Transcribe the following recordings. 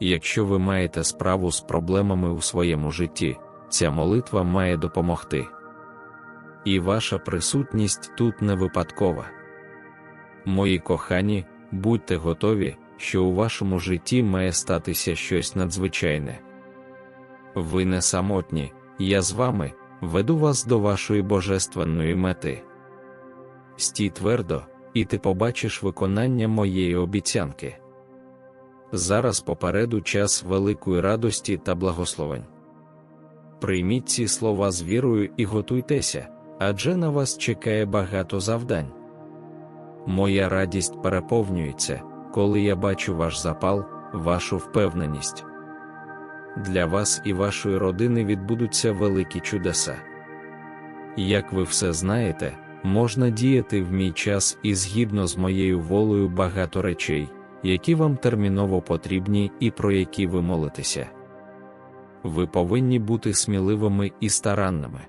якщо ви маєте справу з проблемами у своєму житті, ця молитва має допомогти. І ваша присутність тут не випадкова. Мої кохані, будьте готові, що у вашому житті має статися щось надзвичайне. Ви не самотні, я з вами веду вас до вашої божественної мети. Стій твердо, і ти побачиш виконання моєї обіцянки. Зараз попереду час великої радості та благословень. Прийміть ці слова з вірою і готуйтеся, адже на вас чекає багато завдань. Моя радість переповнюється, коли я бачу ваш запал, вашу впевненість. Для вас і вашої родини відбудуться великі чудеса. Як ви все знаєте, можна діяти в мій час і згідно з моєю волею багато речей, які вам терміново потрібні і про які ви молитеся. Ви повинні бути сміливими і старанними.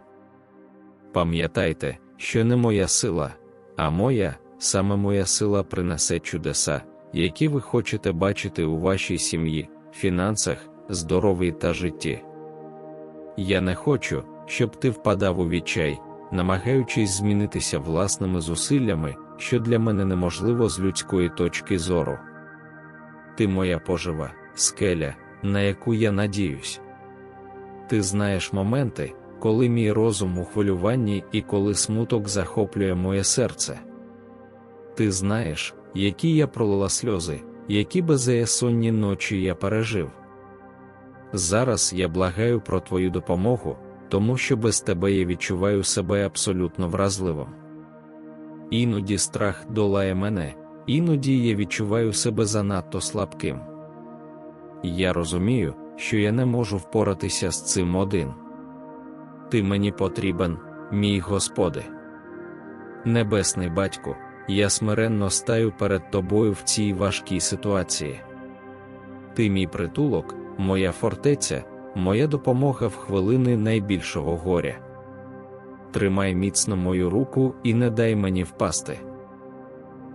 Пам'ятайте, що не моя сила, а моя, саме моя сила принесе чудеса, які ви хочете бачити у вашій сім'ї, фінансах, здоров'ї та житті. Я не хочу, щоб ти впадав у відчай, намагаючись змінитися власними зусиллями, що для мене неможливо з людської точки зору. Ти моя пожива, скеля, на яку я надіюсь. Ти знаєш моменти, коли мій розум у хвилюванні і коли смуток захоплює моє серце. Ти знаєш, які я пролила сльози, які беззаєсонні ночі я пережив. Зараз я благаю про твою допомогу, тому що без тебе я відчуваю себе абсолютно вразливим. Іноді страх долає мене, іноді я відчуваю себе занадто слабким. Я розумію, що я не можу впоратися з цим один. Ти мені потрібен, мій Господи. Небесний батько, я смиренно стаю перед тобою в цій важкій ситуації. Ти мій притулок, моя фортеця, моя допомога в хвилини найбільшого горя. Тримай міцно мою руку і не дай мені впасти.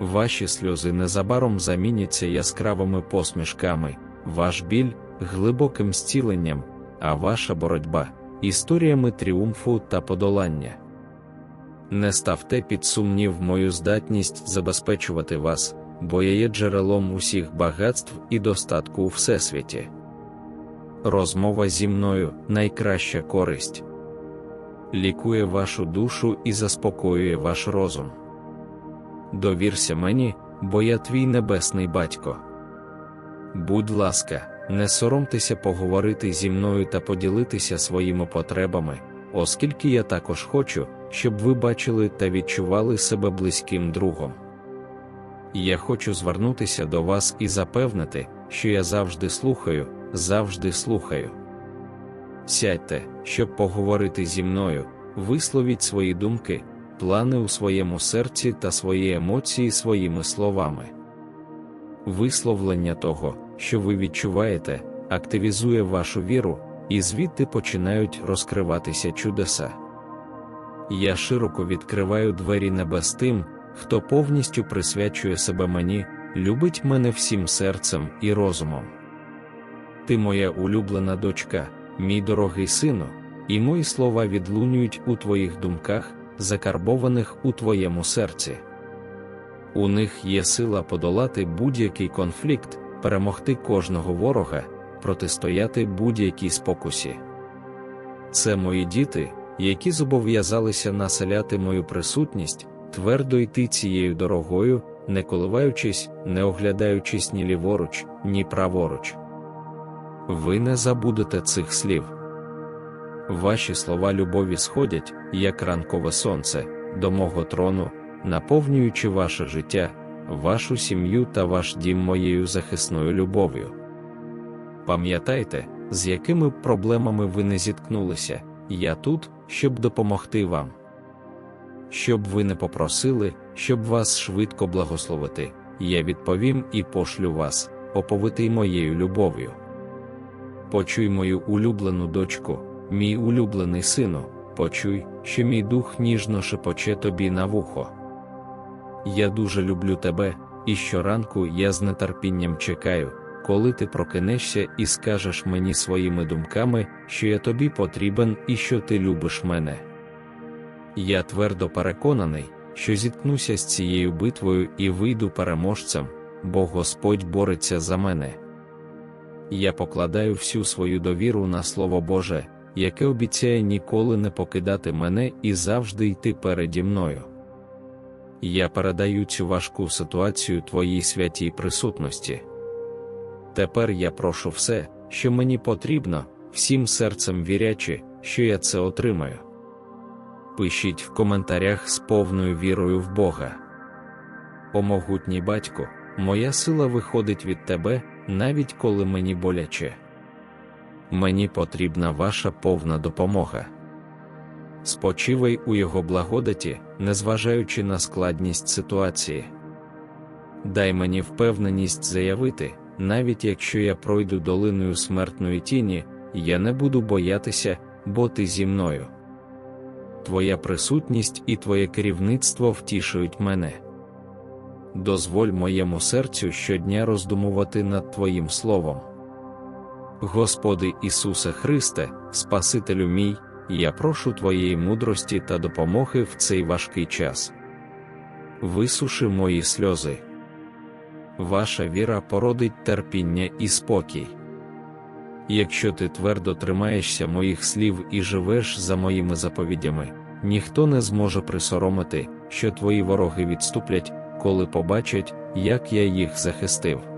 Ваші сльози незабаром заміняться яскравими посмішками, ваш біль глибоким зціленням, а ваша боротьба історіями тріумфу та подолання. Не ставте під сумнів мою здатність забезпечувати вас, бо я є джерелом усіх багатств і достатку у всесвіті. Розмова зі мною найкраща користь, лікує вашу душу і заспокоює ваш розум. Довірся мені, бо я твій небесний батько. Будь ласка, не соромтеся поговорити зі мною та поділитися своїми потребами, оскільки я також хочу, щоб ви бачили та відчували себе близьким другом. Я хочу звернутися до вас і запевнити, що я завжди слухаю, завжди слухаю. Сядьте, щоб поговорити зі мною, висловіть свої думки, плани у своєму серці та свої емоції своїми словами. Висловлення того, що ви відчуваєте, активізує вашу віру, і звідти починають розкриватися чудеса. Я широко відкриваю двері небес тим, хто повністю присвячує себе мені, любить мене всім серцем і розумом. Ти моя улюблена дочка, мій дорогий сину, і мої слова відлунюють у твоїх думках, закарбованих у твоєму серці. У них є сила подолати будь-який конфлікт, перемогти кожного ворога, протистояти будь-якій спокусі. Це мої діти, які зобов'язалися населяти мою присутність, твердо йти цією дорогою, не коливаючись, не оглядаючись ні ліворуч, ні праворуч. Ви не забудете цих слів. Ваші слова любові сходять, як ранкове сонце, до мого трону, наповнюючи ваше життя, вашу сім'ю та ваш дім моєю захисною любов'ю. Пам'ятайте, з якими проблемами ви не зіткнулися, я тут, щоб допомогти вам. Щоб ви не попросили, щоб вас швидко благословити, я відповім і пошлю вас, оповитий моєю любов'ю. Почуй мою улюблену дочку, мій улюблений сину, почуй, що мій дух ніжно шепоче тобі на вухо. Я дуже люблю тебе, і щоранку я з нетерпінням чекаю, коли ти прокинешся і скажеш мені своїми думками, що я тобі потрібен і що ти любиш мене. Я твердо переконаний, що зіткнуся з цією битвою і вийду переможцем, бо Господь бореться за мене. Я покладаю всю свою довіру на Слово Боже, яке обіцяє ніколи не покидати мене і завжди йти переді мною. Я передаю цю важку ситуацію Твоїй святій присутності. Тепер я прошу все, що мені потрібно, всім серцем вірячи, що я це отримаю. Пишіть в коментарях з повною вірою в Бога. О могутній батько, моя сила виходить від тебе, навіть коли мені боляче. Мені потрібна ваша повна допомога. Спочивай у його благодаті, незважаючи на складність ситуації. Дай мені впевненість заявити, навіть якщо я пройду долиною смертної тіні, я не буду боятися, бо ти зі мною. Твоя присутність і Твоє керівництво втішують мене. Дозволь моєму серцю щодня роздумувати над Твоїм Словом. Господи Ісусе Христе, Спасителю мій, я прошу Твоєї мудрості та допомоги в цей важкий час. Висуши мої сльози. Ваша віра породить терпіння і спокій. Якщо ти твердо тримаєшся моїх слів і живеш за моїми заповідями, ніхто не зможе присоромити, що твої вороги відступлять, коли побачать, як я їх захистив.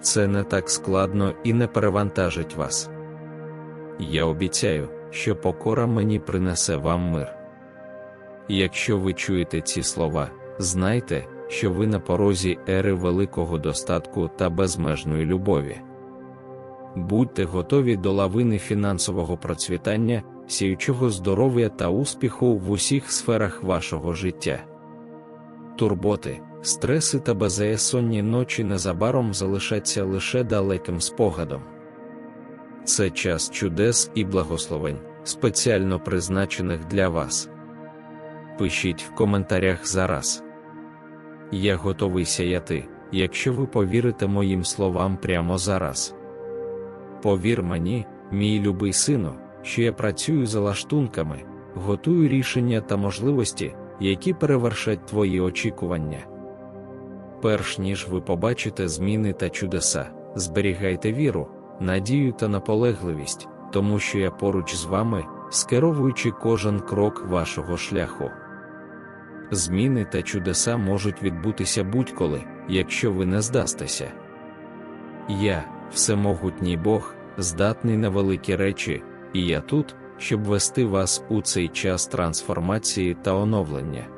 Це не так складно і не перевантажить вас. Я обіцяю, що покора мені принесе вам мир. Якщо ви чуєте ці слова, знайте, що ви на порозі ери великого достатку та безмежної любові. Будьте готові до лавини фінансового процвітання, сіючого здоров'я та успіху в усіх сферах вашого життя. Турботи, стреси та беззаєсонні ночі незабаром залишаться лише далеким спогадом. Це час чудес і благословень, спеціально призначених для вас. Пишіть в коментарях зараз. Я готовий сяяти, якщо ви повірите моїм словам прямо зараз. Повір мені, мій любий сину, що я працюю за лаштунками, готую рішення та можливості, які перевершать твої очікування. Перш ніж ви побачите зміни та чудеса, зберігайте віру, надію та наполегливість, тому що я поруч з вами, скеровуючи кожен крок вашого шляху. Зміни та чудеса можуть відбутися будь-коли, якщо ви не здастеся. Я, всемогутній Бог, здатний на великі речі, і я тут, щоб вести вас у цей час трансформації та оновлення.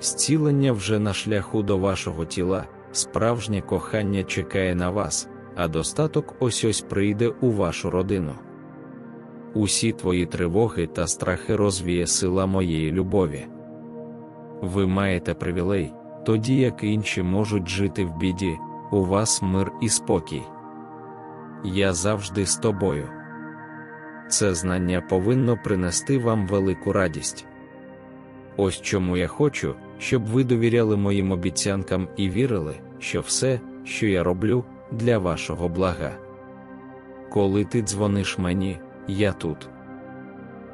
Зцілення вже на шляху до вашого тіла, справжнє кохання чекає на вас, а достаток ось ось прийде у вашу родину. Усі твої тривоги та страхи розвіє сила моєї любові. Ви маєте привілей, тоді як інші можуть жити в біді, у вас мир і спокій. Я завжди з тобою. Це знання повинно принести вам велику радість. Ось чому я хочу, щоб ви довіряли моїм обіцянкам і вірили, що все, що я роблю, для вашого блага. Коли ти дзвониш мені, я тут.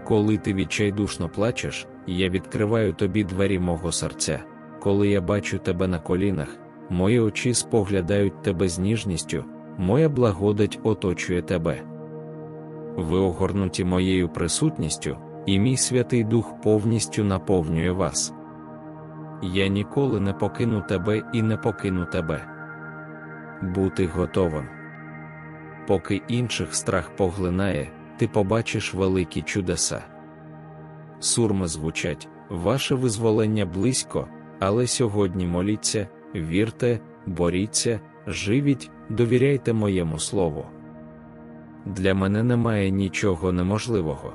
Коли ти відчайдушно плачеш, я відкриваю тобі двері мого серця. Коли я бачу тебе на колінах, мої очі споглядають тебе з ніжністю, моя благодать оточує тебе. ви огорнуті моєю присутністю, і мій Святий Дух повністю наповнює вас. Я ніколи не покину тебе і не покину тебе. Бути готовим. Поки інших страх поглинає, ти побачиш великі чудеса. Сурми звучать, ваше визволення близько, але сьогодні моліться, вірте, боріться, живіть, довіряйте моєму слову. Для мене немає нічого неможливого.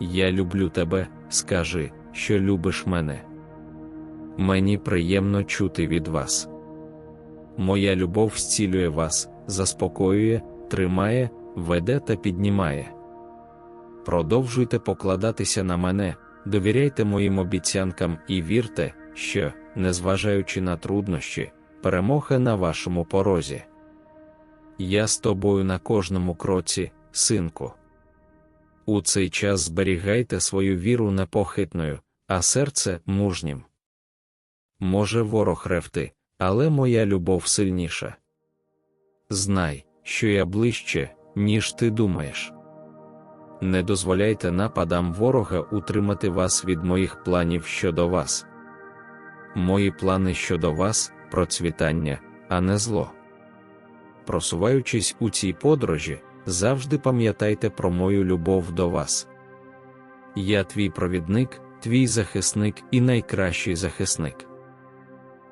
Я люблю тебе, скажи, що любиш мене. Мені приємно чути від вас. Моя любов зцілює вас, заспокоює, тримає, веде та піднімає. Продовжуйте покладатися на мене, довіряйте моїм обіцянкам і вірте, що, незважаючи на труднощі, перемога на вашому порозі. Я з тобою на кожному кроці, синку. У цей час зберігайте свою віру непохитною, а серце мужнім. Може ворог ревти, але моя любов сильніша. Знай, що я ближче, ніж ти думаєш. Не дозволяйте нападам ворога утримати вас від моїх планів щодо вас. Мої плани щодо вас процвітання, а не зло. Просуваючись у цій подорожі, завжди пам'ятайте про мою любов до вас. Я твій провідник, твій захисник і найкращий захисник.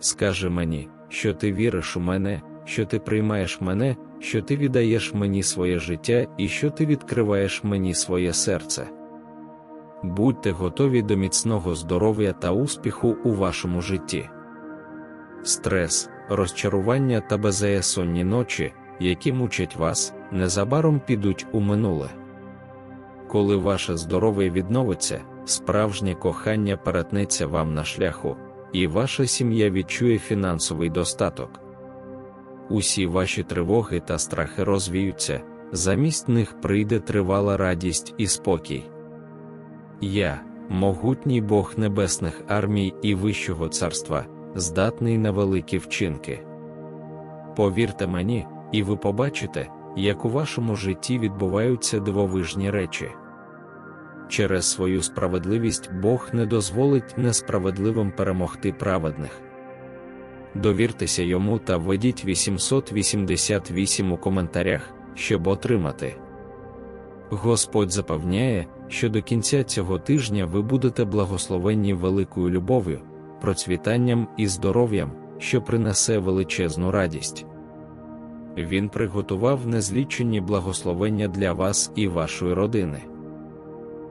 Скажи мені, що ти віриш у мене, що ти приймаєш мене, що ти віддаєш мені своє життя і що ти відкриваєш мені своє серце. Будьте готові до міцного здоров'я та успіху у вашому житті. Стрес, розчарування та беззаєсонні ночі, які мучать вас, незабаром підуть у минуле. Коли ваше здоров'я відновиться, справжнє кохання перетнеться вам на шляху, і ваша сім'я відчує фінансовий достаток. Усі ваші тривоги та страхи розвіються, замість них прийде тривала радість і спокій. Я, могутній Бог небесних армій і Вищого царства, здатний на великі вчинки. Повірте мені, і ви побачите, як у вашому житті відбуваються дивовижні речі. Через свою справедливість Бог не дозволить несправедливим перемогти праведних. Довіртеся йому та введіть 888 у коментарях, щоб отримати. Господь запевняє, що до кінця цього тижня ви будете благословенні великою любов'ю, процвітанням і здоров'ям, що принесе величезну радість. Він приготував незлічені благословення для вас і вашої родини.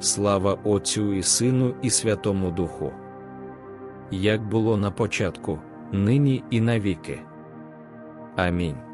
Слава Отцю і Сину, і Святому Духу. Як було на початку, нині і навіки. Амінь.